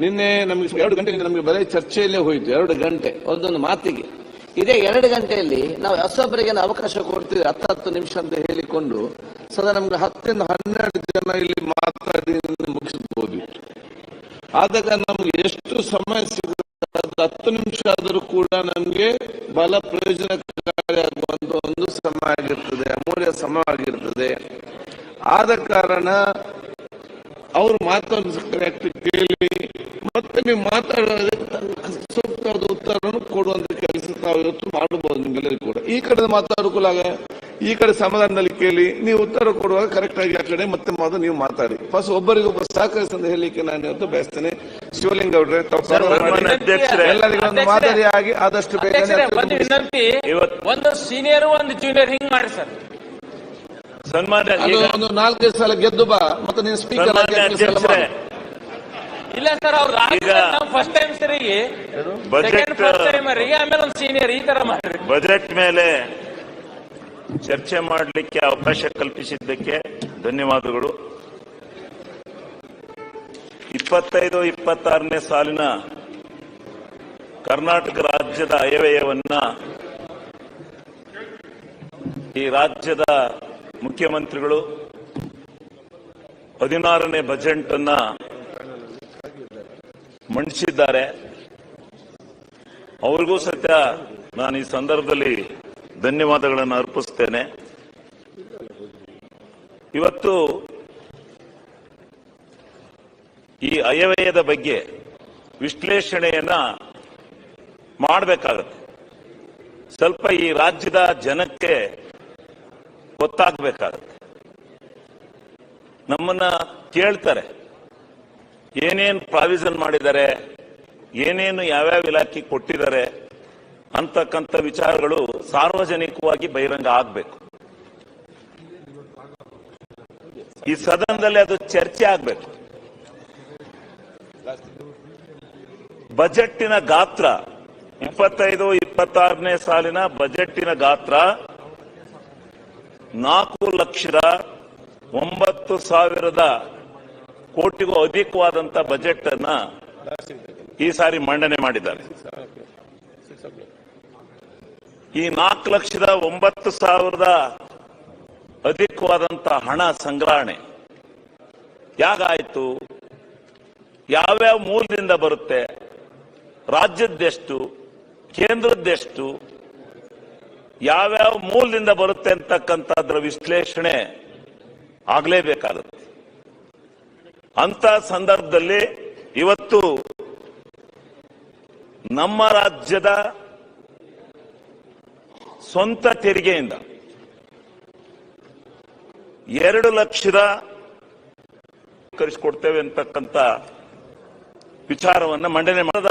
ನಿನ್ನೆ ನಮಗೆ ಎರಡು ಗಂಟೆ ನಮಗೆ ಬರೀ ಚರ್ಚೆಯಲ್ಲೇ ಹೋಯಿತು, ಎರಡು ಗಂಟೆ. ಒಂದೊಂದು ಮಾತಿಗೆ. ಇದೇ ಎರಡು ಗಂಟೆಯಲ್ಲಿ ನಾವು ಹೊಸೊಬ್ಬರಿಗೆ ಅವಕಾಶ ಕೊಡ್ತೀವಿ ಹತ್ತು ಹತ್ತು ನಿಮಿಷ ಅಂತ ಹೇಳಿಕೊಂಡು ಸದಾ ನಮ್ಗೆ ಹತ್ತರಿಂದ ಹನ್ನೆರಡು ಜನ ಇಲ್ಲಿ ಮಾತಾಡಿ ಮುಗಿಸಬಹುದು ಆದಾಗ ನಮ್ಗೆ ಎಷ್ಟು ಸಮಯ ಸಿಗುತ್ತೆ ಹತ್ತು ನಿಮಿಷ ಆದರೂ ಕೂಡ ನಮ್ಗೆ ಬಲ ಪ್ರಯೋಜನಕಾರಿಯಾಗುವಂತ ಒಂದು ಸಮಯ ಆಗಿರ್ತದೆ, ಅಮೂಲ್ಯ ಸಮಯ ಆಗಿರ್ತದೆ. ಆದ ಕಾರಣ ಅವರು ಮಾತನ್ನು ಕರೆಕ್ಟ್ ಕೇಳಿ ಮತ್ತೆ ನೀವು ಮಾತಾಡೋದಕ್ಕೆ ಸೂಕ್ತವಾದ ಉತ್ತರವನ್ನು ಕೊಡುವಂತ ಕೆಲಸ ನಾವು ಇವತ್ತು ಮಾಡಬಹುದು ನಿಮ್ಗೆಲ್ಲರಿಗೂ ಕೂಡ. ಈ ಕಡೆ ಮಾತಾಡೋಕೂಲಾಗ ಈ ಕಡೆ ಸಮಾಧಾನದಲ್ಲಿ ಕೇಳಿ ನೀವು ಉತ್ತರ ಕೊಡುವಾಗ ಕರೆಕ್ಟ್ ಆಗಿ ಆ ಕಡೆ ಮತ್ತೆ ಮೊದಲು ನೀವು ಮಾತಾಡಿ. ಫಸ್ಟ್ ಒಬ್ಬರಿಗೊಬ್ಬರು ಅಂತ ಹೇಳಲಿಕ್ಕೆ ನಾನು ಇವತ್ತು ಬಯಸ್ತೇನೆ. ಶಿವಲಿಂಗ ಅವ್ರೆ. ಎಲ್ಲರಿಗೂ ಮಾದರಿಯಾಗಿ ಆದಷ್ಟು ಬೇಗ ಅಧ್ಯಕ್ಷರೇ, ಒಂದು ಇವತ್ತು- ಒಂದು ಸೀನಿಯರ್ ಒಂದು ಜೂನಿಯರ್ ಹಿಂಗ್ ಮಾಡಿ ಸರ್. ಸನ್ಮಾನ್ಯ ಒಂದು ನಾಲ್ಕೈದು ಸಲ ಗೆದ್ದು ಬಾ ಮತ್ತೆ ನೀನು ಸ್ಪೀಕರ್ ಅಧ್ಯಕ್ಷರೇ. ಇಲ್ಲ ಸರ್ ಅವ್ರು ನಾವು ಫಸ್ಟ್ ಟೈಮ್ ಸರಿಗೆ ಬಜೆಟ್ ಆಮೇಲೆ ಒಂದು ಸೀನಿಯರ್ ಈ ತರ ಮಾಡ್ರಿ. ಬಜೆಟ್ ಮೇಲೆ ಚರ್ಚೆ ಮಾಡಲಿಕ್ಕೆ ಅವಕಾಶ ಕಲ್ಪಿಸಿದ್ದಕ್ಕೆ ಧನ್ಯವಾದಗಳು. ಇಪ್ಪತ್ತೈದು ಇಪ್ಪತ್ತಾರನೇ ಸಾಲಿನ ಕರ್ನಾಟಕ ರಾಜ್ಯದ ಅಯವ್ಯಯವನ್ನ ಈ ರಾಜ್ಯದ ಮುಖ್ಯಮಂತ್ರಿಗಳು, ಹದಿನಾರನೇ ಬಜೆಟ್ ಅನ್ನ ಮಂಡಿಸಿದ್ದಾರೆ. ಅವ್ರಿಗೂ ಸತ್ಯ, ನಾನು ಈ ಸಂದರ್ಭದಲ್ಲಿ ಧನ್ಯವಾದಗಳನ್ನು ಅರ್ಪಿಸ್ತೇನೆ. ಇವತ್ತು ಈ ಅಯವ್ಯಯದ ಬಗ್ಗೆ ವಿಶ್ಲೇಷಣೆಯನ್ನ ಮಾಡಬೇಕಾಗತ್ತೆ. ಸ್ವಲ್ಪ ಈ ರಾಜ್ಯದ ಜನಕ್ಕೆ ಗೊತ್ತಾಗಬೇಕಾಗತ್ತೆ ನಮ್ಮನ್ನ ಕೇಳ್ತಾರೆ. ಏನೇನು ಪ್ರಾವಿಷನ್ ಮಾಡಿದ್ದಾರೆ, ಏನೇನು ಯಾವ್ಯಾವ ಇಲಾಖೆ ಕೊಟ್ಟಿದ್ದಾರೆ ಅಂತಕ್ಕಂಥ ವಿಚಾರಗಳು ಸಾರ್ವಜನಿಕವಾಗಿ ಬಹಿರಂಗ ಆಗಬೇಕು. ಈ ಸದನದಲ್ಲಿ ಅದು ಚರ್ಚೆ ಆಗಬೇಕು. ಬಜೆಟ್ಟಿನ ಗಾತ್ರ, ಇಪ್ಪತ್ತೈದು, ಇಪ್ಪತ್ತಾರನೇ ಸಾಲಿನ ಬಜೆಟ್ಟಿನ ಗಾತ್ರ ನಾಲ್ಕು ಲಕ್ಷದ ಒಂಬತ್ತು ಸಾವಿರದ ಕೋಟಿಗೂ ಅಧಿಕವಾದಂತ ಬಜೆಟ್ ಅನ್ನ ಈ ಸಾರಿ ಮಂಡನೆ ಮಾಡಿದ್ದಾರೆ. ಈ ನಾಲ್ಕು ಲಕ್ಷದ ಒಂಬತ್ತು ಸಾವಿರದ ಅಧಿಕವಾದಂತ ಹಣ ಸಂಗ್ರಹಣೆ ಯಾಗಾಯಿತು ಯಾವ್ಯಾವ ಮೂಲದಿಂದ ಬರುತ್ತೆ? ರಾಜ್ಯದ್ದೆಷ್ಟು? ಕೇಂದ್ರದ್ದೆಷ್ಟು? ಯಾವ್ಯಾವ ಮೂಲದಿಂದ ಬರುತ್ತೆ ಅಂತಕ್ಕಂಥದ್ರ ವಿಶ್ಲೇಷಣೆ ಆಗಲೇಬೇಕಾಗುತ್ತೆ. ಅಂತ ಸಂದರ್ಭದಲ್ಲಿ ಇವತ್ತು ನಮ್ಮ ರಾಜ್ಯದ ಸ್ವಂತ ತೆರಿಗೆಯಿಂದ ಎರಡು ಲಕ್ಷದ ಕರೆಸಿಕೊಡ್ತೇವೆ ಅಂತಕ್ಕಂಥ ವಿಚಾರವನ್ನು ಮಂಡನೆ ಮಾಡದ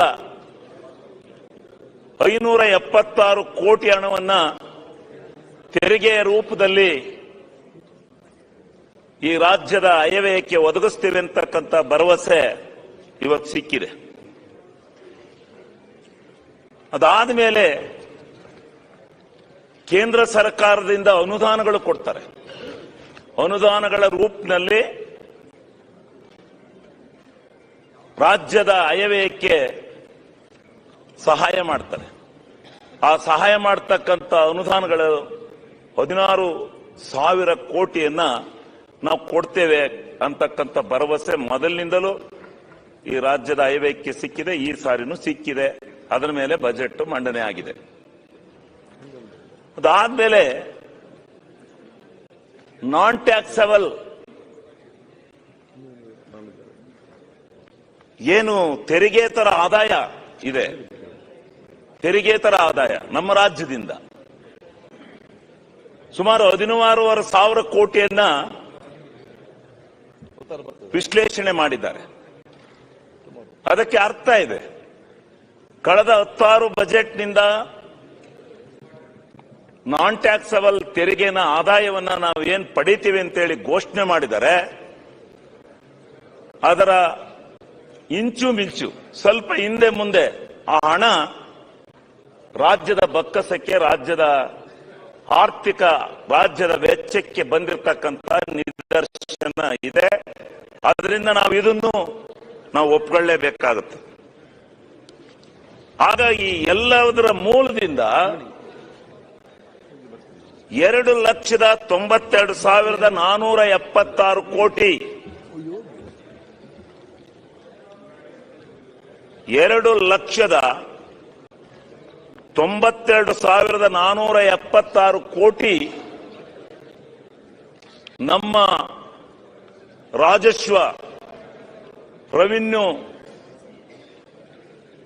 ಐನೂರ ಎಪ್ಪತ್ತಾರು ಕೋಟಿ ಹಣವನ್ನ ತೆರಿಗೆಯ ರೂಪದಲ್ಲಿ ಈ ರಾಜ್ಯದ ಅಯವ್ಯಯಕ್ಕೆ ಒದಗಿಸ್ತೀವಿ ಅಂತಕ್ಕಂಥ ಭರವಸೆ ಇವತ್ತು ಸಿಕ್ಕಿದೆ. ಅದಾದ ಮೇಲೆ ಕೇಂದ್ರ ಸರ್ಕಾರದಿಂದ ಅನುದಾನಗಳು ಕೊಡ್ತಾರೆ. ಅನುದಾನಗಳ ರೂಪದಲ್ಲಿ ರಾಜ್ಯದ ಅಯವ್ಯಯಕ್ಕೆ ಸಹಾಯ ಮಾಡ್ತಾರೆ. ಆ ಸಹಾಯ ಮಾಡ್ತಕ್ಕಂಥ ಅನುದಾನಗಳು ಹದಿನಾರು ಸಾವಿರ ಕೋಟಿಯನ್ನ ನಾವು ಕೊಡ್ತೇವೆ ಅಂತಕ್ಕಂಥ ಭರವಸೆ ಮೊದಲಿನಿಂದಲೂ ಈ ರಾಜ್ಯದ ಅಯವ್ಯಯಕ್ಕೆ ಸಿಕ್ಕಿದೆ, ಈ ಸಾರಿನೂ ಸಿಕ್ಕಿದೆ. ಅದರ ಮೇಲೆ ಬಜೆಟ್ ಮಂಡನೆ ಆಗಿದೆ. ಅದಾದ್ಮೇಲೆ ನಾನ್ ಟ್ಯಾಕ್ಸಬಲ್ ಏನು ತೆರಿಗೆತರ ಆದಾಯ ಇದೆ. ತೆರಿಗೆತರ ಆದಾಯ ನಮ್ಮ ರಾಜ್ಯದಿಂದ. ಸುಮಾರು ಹದಿನಾರೂವರೆ ಸಾವಿರ ಕೋಟಿಯನ್ನ ವಿಶ್ಲೇಷಣೆ ಮಾಡಿದ್ದಾರೆ. ಅದಕ್ಕೆ ಅರ್ಥ ಇದೆ. ಕಳೆದ ಹತ್ತಾರು ಬಜೆಟ್ನಿಂದ ನಾನ್ ಟ್ಯಾಕ್ಸಬಲ್ ತೆರಿಗೆನ ಆದಾಯವನ್ನ ನಾವು ಏನ್ ಪಡಿತೀವಿ ಅಂತೇಳಿ ಘೋಷಣೆ ಮಾಡಿದರೆ, ಅದರ ಇಂಚು ಮಿಂಚು, ಸ್ವಲ್ಪ ಹಿಂದೆ ಮುಂದೆ ಆ ಹಣ ರಾಜ್ಯದ ಬಕ್ಕಸಕ್ಕೆ ರಾಜ್ಯದ ಆರ್ಥಿಕ ರಾಜ್ಯದ ವೆಚ್ಚಕ್ಕೆ ಬಂದಿರತಕ್ಕಂತ ನಿದರ್ಶನ ಇದೆ. ಅದರಿಂದ ನಾವು ಇದನ್ನು ನಾವು ಒಪ್ಕೊಳ್ಳೇಬೇಕಾಗುತ್ತೆ. ಹಾಗಾಗಿ ಎಲ್ಲದರ ಮೂಲದಿಂದ ಎರಡು ಲಕ್ಷದ ತೊಂಬತ್ತೆರಡು ಸಾವಿರದ ನಾನೂರ ಎಪ್ಪತ್ತಾರು ಕೋಟಿ ಎರಡು ಲಕ್ಷದ ತೊಂಬತ್ತೆರಡು ಸಾವಿರದ ನಾನೂರ ಎಪ್ಪತ್ತಾರು ಕೋಟಿ ನಮ್ಮ ರಾಜಸ್ವ ರೆವಿನ್ಯೂ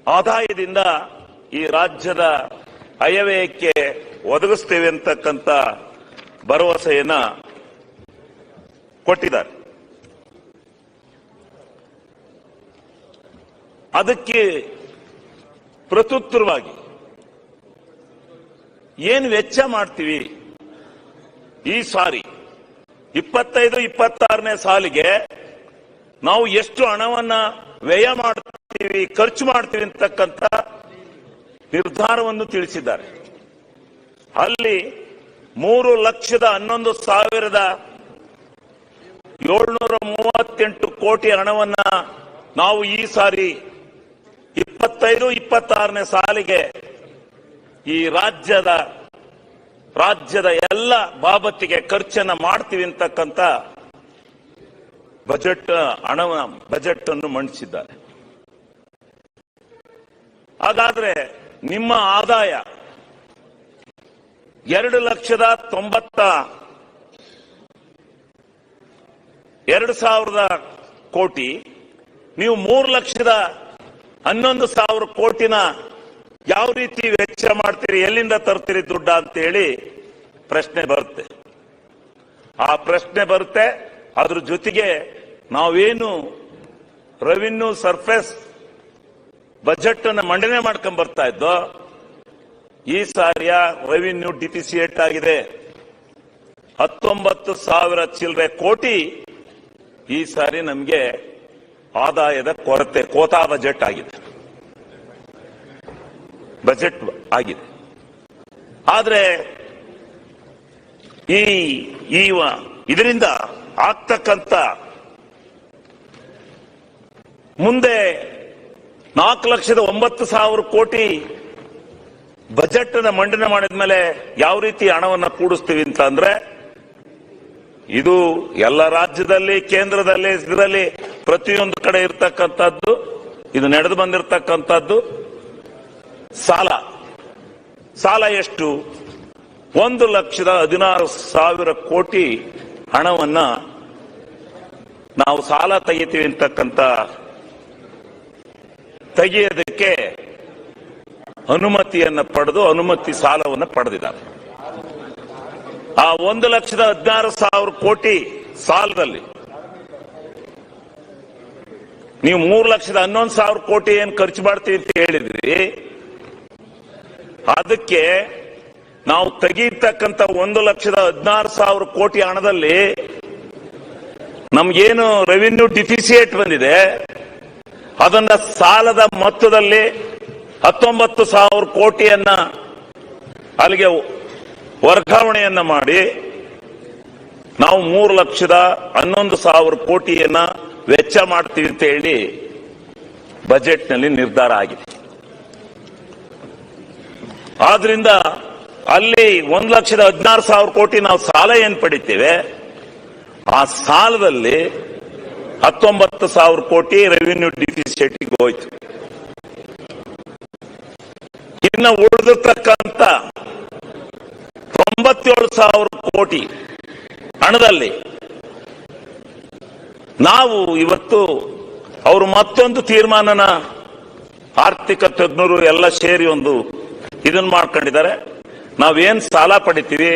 ಆದಾಯದಿಂದ ಈ ರಾಜ್ಯದ ಅಯವ್ಯಯಕ್ಕೆ ಒದಗಿಸ್ತೇವೆ ಅಂತಕ್ಕಂಥ ಭರವಸೆಯನ್ನ ಕೊಟ್ಟಿದ್ದಾರೆ. ಅದಕ್ಕೆ ಪ್ರತ್ಯುತ್ತರವಾಗಿ ಏನು ವೆಚ್ಚ ಮಾಡ್ತೀವಿ? ಈ ಸಾರಿ, ಇಪ್ಪತ್ತೈದು, ಇಪ್ಪತ್ತಾರನೇ ಸಾಲಿಗೆ ನಾವು ಎಷ್ಟು ಹಣವನ್ನ ವ್ಯಯ ಮಾಡ್ತೀವಿ, ಖರ್ಚು ಮಾಡ್ತೀವಿ ಅಂತಕ್ಕಂಥ ನಿರ್ಧಾರವನ್ನು ತಿಳಿಸಿದ್ದಾರೆ. ಅಲ್ಲಿ ಮೂರು ಲಕ್ಷದ ಹನ್ನೊಂದು ಸಾವಿರದ ಏಳ್ನೂರ ಮೂವತ್ತೆಂಟು ಕೋಟಿ ಹಣವನ್ನ ನಾವು ಈ ಸಾರಿ ಇಪ್ಪತ್ತೈದು, ಇಪ್ಪತ್ತಾರನೇ ಸಾಲಿಗೆ ಈ ರಾಜ್ಯದ ರಾಜ್ಯದ ಎಲ್ಲ ಬಾಬತ್ತಿಗೆ ಖರ್ಚನ್ನ ಮಾಡ್ತೀವಿ ಅಂತಕ್ಕಂಥ ಬಜೆಟ್ ಹಣ ಬಜೆಟ್ ಅನ್ನು ಮಂಡಿಸಿದ್ದಾರೆ. ಹಾಗಾದ್ರೆ ನಿಮ್ಮ ಆದಾಯ ಎರಡು ಲಕ್ಷದ ತೊಂಬತ್ತ, ಎರಡು ಸಾವಿರದ ಕೋಟಿ, ನೀವು ಮೂರು ಲಕ್ಷದ ಹನ್ನೊಂದು ಸಾವಿರ ಕೋಟಿನ ಯಾವ ರೀತಿ ವೆಚ್ಚ ಮಾಡ್ತೀರಿ, ಎಲ್ಲಿಂದ ತರ್ತೀರಿ ದುಡ್ಡ ಅಂತೇಳಿ ಪ್ರಶ್ನೆ ಬರುತ್ತೆ. ಆ ಪ್ರಶ್ನೆ ಬರುತ್ತೆ, ಅದ್ರ ಜೊತೆಗೆ ನಾವೇನು ರೆವಿನ್ಯೂ ಸರ್ಫೇಸ್ ಬಜೆಟ್ ಅನ್ನು ಮಂಡನೆ ಮಾಡ್ಕೊಂಡ್ ಬರ್ತಾ ಇದ್ದೋ, ಈ ಸಾರಿಯ ರೆವಿನ್ಯೂ ಡಿಫಿಸಿಯೇಟ್ ಆಗಿದೆ. ಹತ್ತೊಂಬತ್ತು ಸಾವಿರ ಚಿಲ್ಲರೆ ಕೋಟಿ ಈ ಸಾರಿ ನಮಗೆ ಆದಾಯದ ಕೊರತೆ, ಕೋತಾ ಬಜೆಟ್ ಆಗಿದೆ. ಬಜೆಟ್ ಆಗಿದೆ. ಆದರೆ ಈ ಈ ಇದರಿಂದ ಆಗ್ತಕ್ಕಂಥ ಮುಂದೆ ನಾಲ್ಕು ಲಕ್ಷದ ಒಂಬತ್ತು ಸಾವಿರ ಕೋಟಿ ಬಜೆಟ್ ಅನ್ನು ಮಂಡನೆ ಮಾಡಿದ ಮೇಲೆ ಯಾವ ರೀತಿ ಹಣವನ್ನು ಕೂಡಿಸ್ತೀವಿ ಅಂತ ಅಂದ್ರೆ, ಇದು ಎಲ್ಲ ರಾಜ್ಯದಲ್ಲಿ, ಕೇಂದ್ರದಲ್ಲಿ, ಇದರಲ್ಲಿ ಪ್ರತಿಯೊಂದು ಕಡೆ ಇರತಕ್ಕಂಥದ್ದು, ಇದು ನಡೆದು ಬಂದಿರತಕ್ಕಂಥದ್ದು ಸಾಲ. ಸಾಲ ಎಷ್ಟು? ಒಂದು ಲಕ್ಷದ ಹದಿನಾರು ಸಾವಿರ ಕೋಟಿ ಹಣವನ್ನ ನಾವು ಸಾಲ ತೆಗಿತೀವಿ ಅಂತಕ್ಕಂಥ ತೆಗೆಯೋದಕ್ಕೆ ಅನುಮತಿಯನ್ನ ಪಡೆದು ಅನುಮತಿ ಸಾಲವನ್ನು ಪಡೆದಿದ್ದಾರೆ. ಆ ಒಂದು ಲಕ್ಷದ ಹದಿನಾರು ಸಾವಿರ ಕೋಟಿ ಸಾಲದಲ್ಲಿ ನೀವು ಮೂರು ಲಕ್ಷದ ಹನ್ನೊಂದು ಸಾವಿರ ಕೋಟಿ ಏನು ಖರ್ಚು ಮಾಡ್ತೀವಿ ಅಂತ ಹೇಳಿದ್ರಿ? ಅದಕ್ಕೆ ನಾವು ತೆಗೀತಕ್ಕಂತ ಒಂದು ಲಕ್ಷದ ಹದಿನಾರು ಸಾವಿರ ಕೋಟಿ ಹಣದಲ್ಲಿ ನಮ್ಗೇನು ರೆವಿನ್ಯೂ ಡಿಫಿಸಿಯೇಟ್ ಬಂದಿದೆ, ಅದನ್ನ ಸಾಲದ ಮೊತ್ತದಲ್ಲಿ ಹತ್ತೊಂಬತ್ತು ಸಾವಿರ ಕೋಟಿಯನ್ನ ಅಲ್ಲಿಗೆ ವರ್ಗಾವಣೆಯನ್ನ ಮಾಡಿ ನಾವು ಮೂರು ಲಕ್ಷದ ಹನ್ನೊಂದು ಸಾವಿರ ಕೋಟಿಯನ್ನ ವೆಚ್ಚ ಮಾಡ್ತೀವಿ ಅಂತ ಹೇಳಿ ಬಜೆಟ್ನಲ್ಲಿ ನಿರ್ಧಾರ ಆಗಿದೆ. ಆದ್ರಿಂದ ಅಲ್ಲಿ ಒಂದು ಲಕ್ಷದ ಹದಿನಾರು ಸಾವಿರ ಕೋಟಿ ನಾವು ಸಾಲ ಏನ್ ಪಡಿತೇವೆ? ಆ ಸಾಲದಲ್ಲಿ ಹತ್ತೊಂಬತ್ತು ಸಾವಿರ ಕೋಟಿ ರೆವಿನ್ಯೂ ಡಿಫಿಸಿಟ್ಗೆ ಹೋಯ್ತು. ಇನ್ನು ಉಳಿದಿರ್ತಕ್ಕಂಥ ತೊಂಬತ್ತೇಳು ಸಾವಿರ ಕೋಟಿ ಹಣದಲ್ಲಿ ನಾವು ಇವತ್ತು ಅವರು ಮತ್ತೊಂದು ತೀರ್ಮಾನನ ಆರ್ಥಿಕ ತಜ್ಞರು ಎಲ್ಲ ಸೇರಿ ಒಂದು ಇದನ್ನ ಮಾಡ್ಕೊಂಡಿದ್ದಾರೆ. ನಾವೇನ್ ಸಾಲ ಪಡಿತೀವಿ?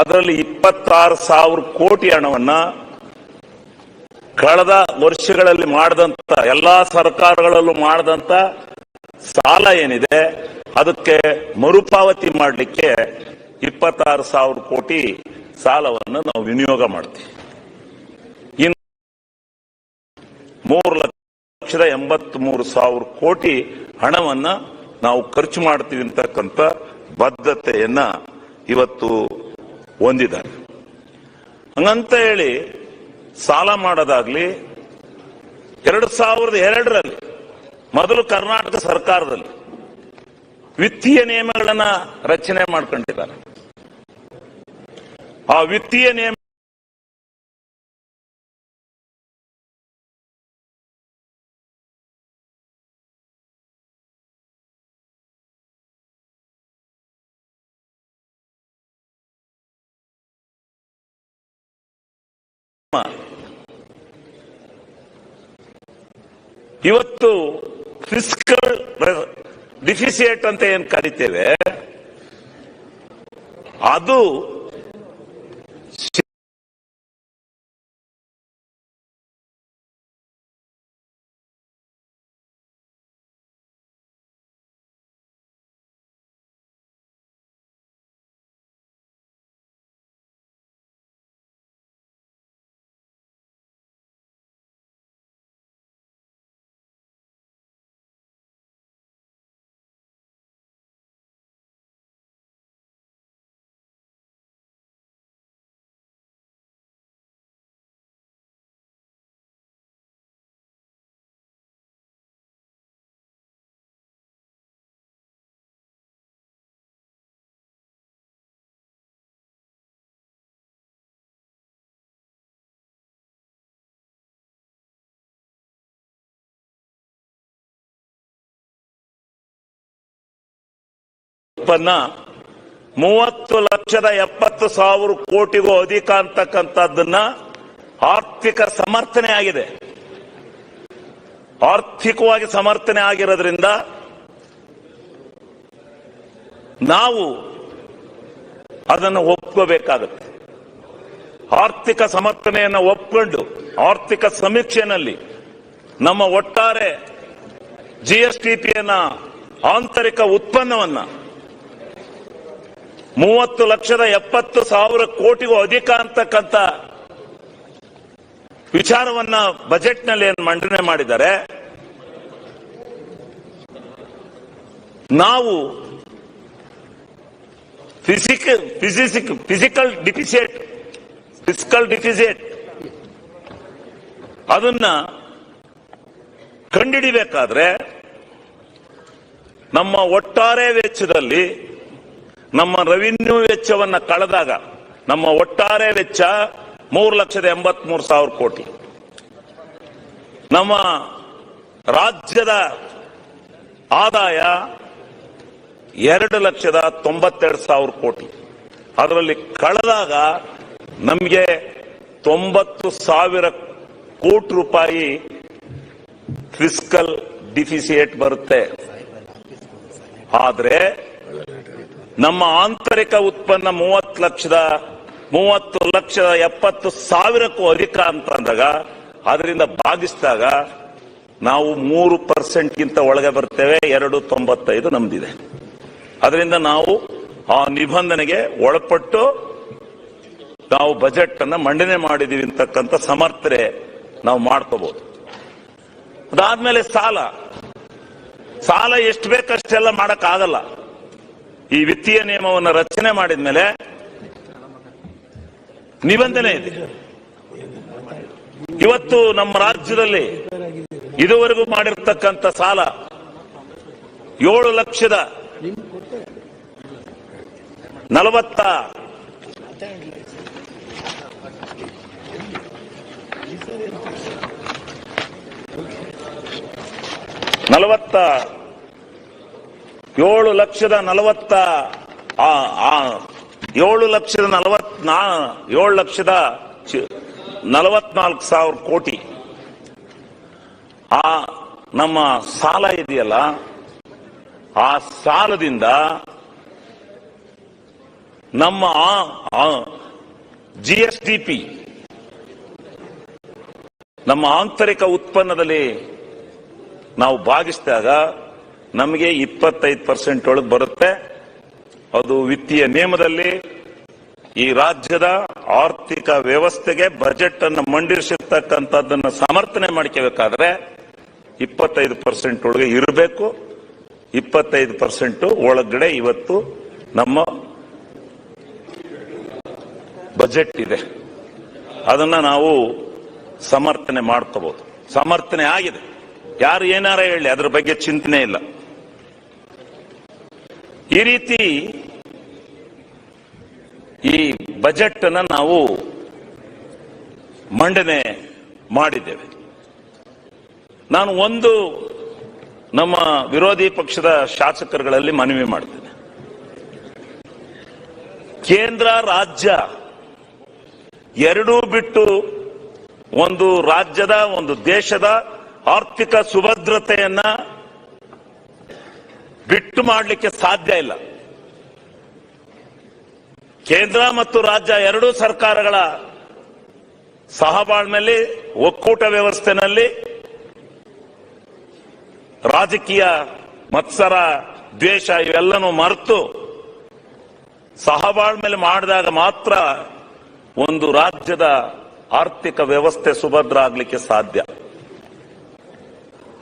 ಅದರಲ್ಲಿ ಇಪ್ಪತ್ತಾರು ಸಾವಿರ ಕೋಟಿ ಹಣವನ್ನ ಕಳೆದ ವರ್ಷಗಳಲ್ಲಿ ಮಾಡಿದಂತ, ಎಲ್ಲಾ ಸರ್ಕಾರಗಳಲ್ಲೂ ಮಾಡಿದಂತ ಸಾಲ ಏನಿದೆ, ಅದಕ್ಕೆ ಮರುಪಾವತಿ ಮಾಡಲಿಕ್ಕೆ ಇಪ್ಪತ್ತಾರು ಸಾವಿರ ಕೋಟಿ ಸಾಲವನ್ನು ನಾವು ವಿನಿಯೋಗ ಮಾಡ್ತೀವಿ. ಇನ್ನು ಮೂರು ಲಕ್ಷದ ಎಂಬತ್ಮೂರು ಸಾವಿರ ಕೋಟಿ ಹಣವನ್ನ ನಾವು ಖರ್ಚು ಮಾಡ್ತೀವಿ ಅಂತಕ್ಕಂಥ ಬದ್ಧತೆಯನ್ನ ಇವತ್ತು ಹೊಂದಿದ್ದಾರೆ. ಹಂಗಂತ ಹೇಳಿ ಸಾಲ ಮಾಡೋದಾಗ್ಲಿ ಎರಡು ಸಾವಿರದ ಎರಡರಲ್ಲಿ ಮೊದಲು ಕರ್ನಾಟಕ ಸರ್ಕಾರದಲ್ಲಿ ವಿತ್ತೀಯ ನಿಯಮಗಳನ್ನ ರಚನೆ ಮಾಡ್ಕೊಂಡಿದ್ದಾರೆ. ಆ ವಿತ್ತೀಯ ನಿಯಮ ಇವತ್ತು ಫಿಸ್ಕಲ್ ಡಿಫಿಸಿಯೇಟ್ ಅಂತ ಏನ್ ಕರಿತೇವೆ? ಅದು ಉತ್ಪನ್ನ ಮೂವತ್ತು ಲಕ್ಷದ ಎಪ್ಪತ್ತು ಸಾವಿರ ಕೋಟಿಗೂ ಅಧಿಕ ಅಂತಕ್ಕಂಥದ್ದನ್ನ ಆರ್ಥಿಕ ಸಮರ್ಥನೆ ಆಗಿದೆ. ಆರ್ಥಿಕವಾಗಿ ಸಮರ್ಥನೆ ಆಗಿರೋದ್ರಿಂದ ನಾವು ಅದನ್ನು ಒಪ್ಕೋಬೇಕಾಗುತ್ತೆ. ಆರ್ಥಿಕ ಸಮರ್ಥನೆಯನ್ನು ಒಪ್ಕೊಂಡು ಆರ್ಥಿಕ ಸಮೀಕ್ಷೆನಲ್ಲಿ ನಮ್ಮ ಒಟ್ಟಾರೆ ಜಿಎಸ್ಟಿಪಿಯನ್ನ ಆಂತರಿಕ ಉತ್ಪನ್ನವನ್ನ ಮೂವತ್ತು ಲಕ್ಷದ ಎಪ್ಪತ್ತು ಸಾವಿರ ಕೋಟಿಗೂ ಅಧಿಕ ಅಂತಕ್ಕಂಥ ವಿಚಾರವನ್ನ ಬಜೆಟ್ನಲ್ಲಿ ಏನು ಮಂಡನೆ ಮಾಡಿದ್ದಾರೆ, ನಾವು physic physic physical deficit physical deficit ಅದನ್ನ ಕಂಡಿಡಿಬೇಕಾದ್ರೆ ನಮ್ಮ ಒಟ್ಟಾರೆ ವೆಚ್ಚದಲ್ಲಿ ನಮ್ಮ ರೆವಿನ್ಯೂ ವೆಚ್ಚವನ್ನ ಕಳೆದಾಗ ನಮ್ಮ ಒಟ್ಟಾರೆ ವೆಚ್ಚ ಮೂರು ಲಕ್ಷದ ಎಂಬತ್ಮೂರು ಸಾವಿರ ಕೋಟಿ. ನಮ್ಮ ರಾಜ್ಯದ ಆದಾಯ ಎರಡು ಲಕ್ಷದ ತೊಂಬತ್ತೆರಡು ಸಾವಿರ ಕೋಟಿ. ಅದರಲ್ಲಿ ಕಳೆದಾಗ ನಮಗೆ ತೊಂಬತ್ತು ಸಾವಿರ ಕೋಟಿ ರೂಪಾಯಿ ಫಿಸ್ಕಲ್ ಡಿಫಿಸಿಯೇಟ್ ಬರುತ್ತೆ. ಆದ್ರೆ ನಮ್ಮ ಆಂತರಿಕ ಉತ್ಪನ್ನ ಮೂವತ್ತು ಲಕ್ಷದ ಮೂವತ್ತು ಲಕ್ಷದ ಎಪ್ಪತ್ತು ಸಾವಿರಕ್ಕೂ ಅಧಿಕ ಅಂತ ಅಂದಾಗ ಅದರಿಂದ ಭಾಗಿಸಿದಾಗ ನಾವು ಮೂರು ಪರ್ಸೆಂಟ್ಗಿಂತ ಒಳಗೆ ಬರ್ತೇವೆ, ಎರಡು ತೊಂಬತ್ತೈದು ನಮ್ದಿದೆ. ಅದರಿಂದ ನಾವು ಆ ನಿಬಂಧನೆಗೆ ಒಳಪಟ್ಟು ನಾವು ಬಜೆಟ್ ಅನ್ನ ಮಂಡನೆ ಮಾಡಿದೀವಿ ಅಂತಕ್ಕಂಥ ಸಮರ್ಥನೆ ನಾವು ಮಾಡ್ಕೋಬಹುದು ಅದಾದ್ಮೇಲೆ ಸಾಲ. ಸಾಲ ಎಷ್ಟು ಬೇಕಷ್ಟೆಲ್ಲ ಮಾಡಕ್ ಆಗಲ್ಲ ಈ ವಿತ್ತೀಯ ನಿಯಮವನ್ನು ರಚನೆ ಮಾಡಿದ ಮೇಲೆ ನಿಬಂಧನೆ ಇದೆ. ಇವತ್ತು ನಮ್ಮ ರಾಜ್ಯದಲ್ಲಿ ಇದುವರೆಗೂ ಮಾಡಿರ್ತಕ್ಕಂಥ ಸಾಲ ಏಳು ಲಕ್ಷದ ನಲವತ್ತ ನಲವತ್ತ ಏಳು ಲಕ್ಷದ ನಲವತ್ತ ಏಳು ಲಕ್ಷದ ನಲವತ್ ಏಳು ಲಕ್ಷದ ನಲವತ್ನಾಲ್ಕು ಸಾವಿರ ಕೋಟಿ. ಆ, ನಮ್ಮ ಸಾಲ ಇದೆಯಲ್ಲ, ಆ ಸಾಲದಿಂದ ನಮ್ಮ ಜಿ ಎಸ್ ಡಿ ಪಿ ನಮ್ಮ ಆಂತರಿಕ ಉತ್ಪನ್ನದಲ್ಲಿ ನಾವು ಭಾಗಿಸಿದಾಗ ನಮಗೆ ಇಪ್ಪತ್ತೈದು ಪರ್ಸೆಂಟ್ ಒಳಗೆ ಬರುತ್ತೆ. ಅದು ವಿತ್ತೀಯ ನಿಯಮದಲ್ಲಿ ಈ ರಾಜ್ಯದ ಆರ್ಥಿಕ ವ್ಯವಸ್ಥೆಗೆ ಬಜೆಟ್ ಅನ್ನು ಮಂಡಿಸಿರ್ತಕ್ಕಂಥದ್ದನ್ನು ಸಮರ್ಥನೆ ಮಾಡ್ಕೋಬೇಕಾದ್ರೆ ಇಪ್ಪತ್ತೈದು ಪರ್ಸೆಂಟ್ ಒಳಗೆ ಇರಬೇಕು. ಇಪ್ಪತ್ತೈದು ಪರ್ಸೆಂಟ್ ಒಳಗಡೆ ಇವತ್ತು ನಮ್ಮ ಬಜೆಟ್ ಇದೆ. ಅದನ್ನ ನಾವು ಸಮರ್ಥನೆ ಮಾಡ್ಕೋಬಹುದು ಸಮರ್ಥನೆ ಆಗಿದೆ. ಯಾರು ಏನಾರ ಹೇಳಿ, ಅದ್ರ ಬಗ್ಗೆ ಚಿಂತನೆ ಇಲ್ಲ. ಈ ರೀತಿ ಈ ಬಜೆಟ್ ಅನ್ನ ನಾವು ಮಂಡನೆ ಮಾಡಿದ್ದೇವೆ. ನಾನು ಒಂದು ನಮ್ಮ ವಿರೋಧಿ ಪಕ್ಷದ ಶಾಸಕರುಗಳಲ್ಲಿ ಮನವಿ ಮಾಡ್ತೇನೆ. ಕೇಂದ್ರ, ರಾಜ್ಯ ಎರಡೂ ಬಿಟ್ಟು ಒಂದು ರಾಜ್ಯದ, ಒಂದು ದೇಶದ ಆರ್ಥಿಕ ಸುಭದ್ರತೆಯನ್ನ ಬಿಟ್ಟು ಮಾಡಲಿಕ್ಕೆ ಸಾಧ್ಯ ಇಲ್ಲ. ಕೇಂದ್ರ ಮತ್ತು ರಾಜ್ಯ ಎರಡೂ ಸರ್ಕಾರಗಳ ಸಹಬಾಳ್ಮೆಯಲ್ಲಿ, ಒಕ್ಕೂಟ ವ್ಯವಸ್ಥೆನಲ್ಲಿ ರಾಜಕೀಯ ಮತ್ಸರ, ದ್ವೇಷ ಇವೆಲ್ಲನೂ ಮರೆತು ಮೇಲೆ ಮಾಡಿದಾಗ ಮಾತ್ರ ಒಂದು ರಾಜ್ಯದ ಆರ್ಥಿಕ ವ್ಯವಸ್ಥೆ ಸುಭದ್ರ ಆಗ್ಲಿಕ್ಕೆ ಸಾಧ್ಯ.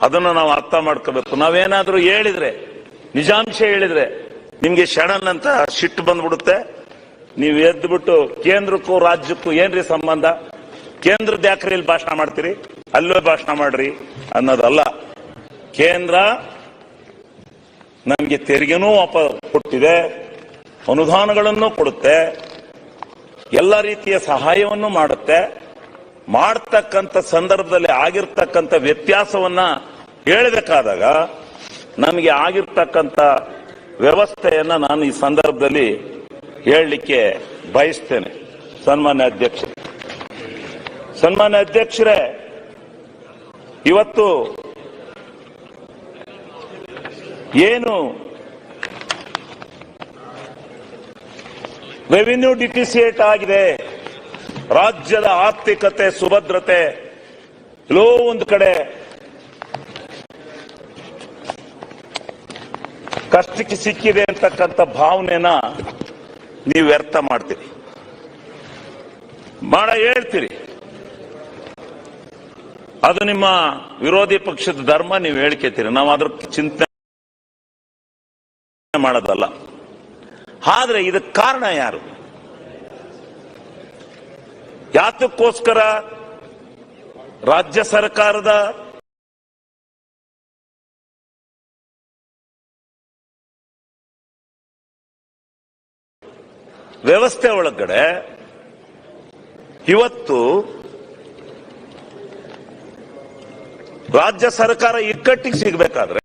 ಅದನ್ನು ನಾವು ಅರ್ಥ ಮಾಡ್ಕೋಬೇಕು. ನಾವೇನಾದರೂ ಹೇಳಿದ್ರೆ ನಿಜಾಂಶ ಹೇಳಿದ್ರೆ, ನಿಮ್ಗೆ ಶಣನ್ ಅಂತ ಸಿಟ್ಟು ಬಂದ್ಬಿಡುತ್ತೆ. ನೀವು ಎದ್ದು ಬಿಟ್ಟು ಕೇಂದ್ರಕ್ಕೂ ರಾಜ್ಯಕ್ಕೂ ಏನ್ರಿ ಸಂಬಂಧ? ಕೇಂದ್ರದ ಯಾಕ್ರಿ ಇಲ್ಲಿ ಭಾಷಣ ಮಾಡ್ತೀರಿ? ಅಲ್ಲೇ ಭಾಷಣ ಮಾಡ್ರಿ ಅನ್ನೋದಲ್ಲ. ಕೇಂದ್ರ ನಮಗೆ ತೆರಿಗೆನೂ ವಾಪ ಕೊಟ್ಟಿದೆ, ಅನುದಾನಗಳನ್ನು ಕೊಡುತ್ತೆ, ಎಲ್ಲ ರೀತಿಯ ಸಹಾಯವನ್ನು ಮಾಡುತ್ತೆ. ಮಾಡ್ತಕ್ಕಂಥ ಸಂದರ್ಭದಲ್ಲಿ ಆಗಿರ್ತಕ್ಕಂಥ ವ್ಯತ್ಯಾಸವನ್ನ ಹೇಳಬೇಕಾದಾಗ ನಮಗೆ ಆಗಿರ್ತಕ್ಕಂಥ ವ್ಯವಸ್ಥೆಯನ್ನು ನಾನು ಈ ಸಂದರ್ಭದಲ್ಲಿ ಹೇಳಲಿಕ್ಕೆ ಬಯಸ್ತೇನೆ. ಸನ್ಮಾನ್ಯ ಅಧ್ಯಕ್ಷ ಸನ್ಮಾನ್ಯ ಅಧ್ಯಕ್ಷರೇ, ಇವತ್ತು ಏನು ರೆವಿನ್ಯೂ ಡಿಫಿಸಿಯೇಟ್ ಆಗಿದೆ, ರಾಜ್ಯದ ಆರ್ಥಿಕತೆ ಸುಭದ್ರತೆ, ಎಲ್ಲೋ ಒಂದು ಕಡೆ ಕಷ್ಟಕ್ಕೆ ಸಿಕ್ಕಿದೆ ಅಂತಕ್ಕಂಥ ಭಾವನೆನ ನೀವು ವ್ಯರ್ಥ ಮಾಡ್ತೀರಿ. ಬಹಳ ಹೇಳ್ತೀರಿ. ಅದು ನಿಮ್ಮ ವಿರೋಧಿ ಪಕ್ಷದ ಧರ್ಮ, ನೀವು ಹೇಳ್ಕೇತೀರಿ. ನಾವು ಅದ್ರ ಚಿಂತನೆ ಮಾಡೋದಲ್ಲ. ಆದ್ರೆ ಇದಕ್ಕೆ ಕಾರಣ ಯಾರು? ಯಾತಕ್ಕೋಸ್ಕರ ರಾಜ್ಯ ಸರ್ಕಾರದ ವ್ಯವಸ್ಥೆ ಒಳಗಡೆ ಇವತ್ತು ರಾಜ್ಯ ಸರ್ಕಾರ ಇಕ್ಕಟ್ಟಿಗೆ ಸಿಗಬೇಕಾದ್ರೆ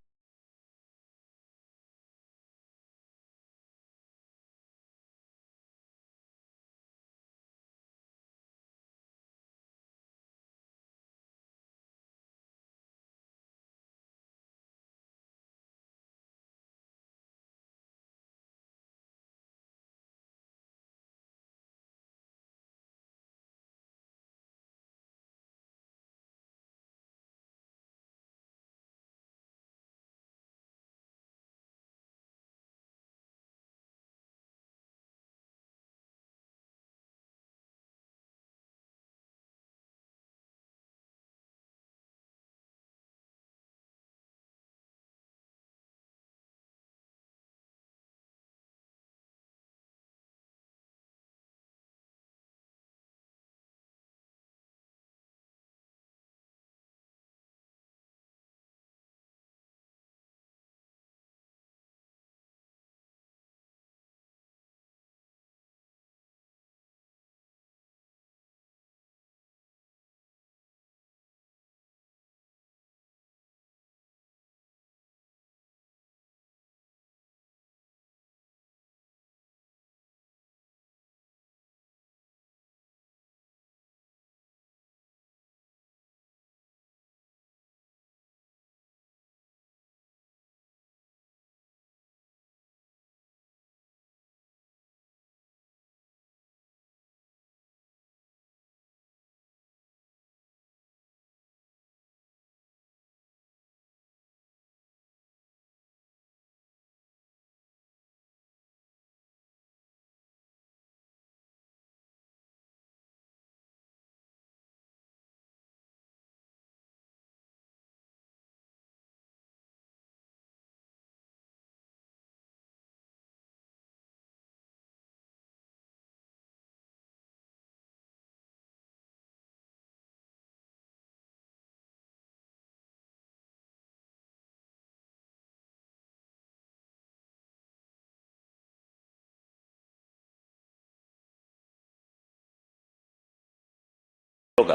ಆಯೋಗ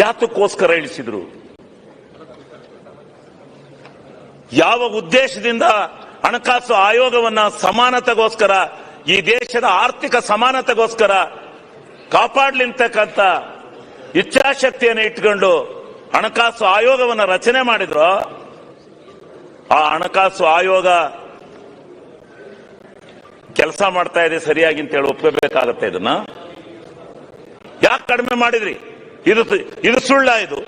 ಯಾತಕ್ಕೋಸ್ಕರ ಇಳಿಸಿದ್ರು? ಯಾವ ಉದ್ದೇಶದಿಂದ ಹಣಕಾಸು ಆಯೋಗವನ್ನ ಸಮಾನತೆಗೋಸ್ಕರ, ಈ ದೇಶದ ಆರ್ಥಿಕ ಸಮಾನತೆಗೋಸ್ಕರ ಕಾಪಾಡ್ಲಿಂತಕ್ಕಂಥ ಇಚ್ಛಾಶಕ್ತಿಯನ್ನು ಇಟ್ಕೊಂಡು ಹಣಕಾಸು ಆಯೋಗವನ್ನ ರಚನೆ ಮಾಡಿದ್ರು, ಆ ಹಣಕಾಸು ಆಯೋಗ ಕೆಲಸ ಮಾಡ್ತಾ ಇದೆ ಸರಿಯಾಗಿ ಅಂತ ಹೇಳಿ ಒಪ್ಪಬೇಕಾಗತ್ತೆ ಇದನ್ನ? ಯಾಕೆ ಕಡಿಮೆ ಮಾಡಿದ್ರಿ? ಇದು ಇದು ಸುಳ್ಳ ಇದು.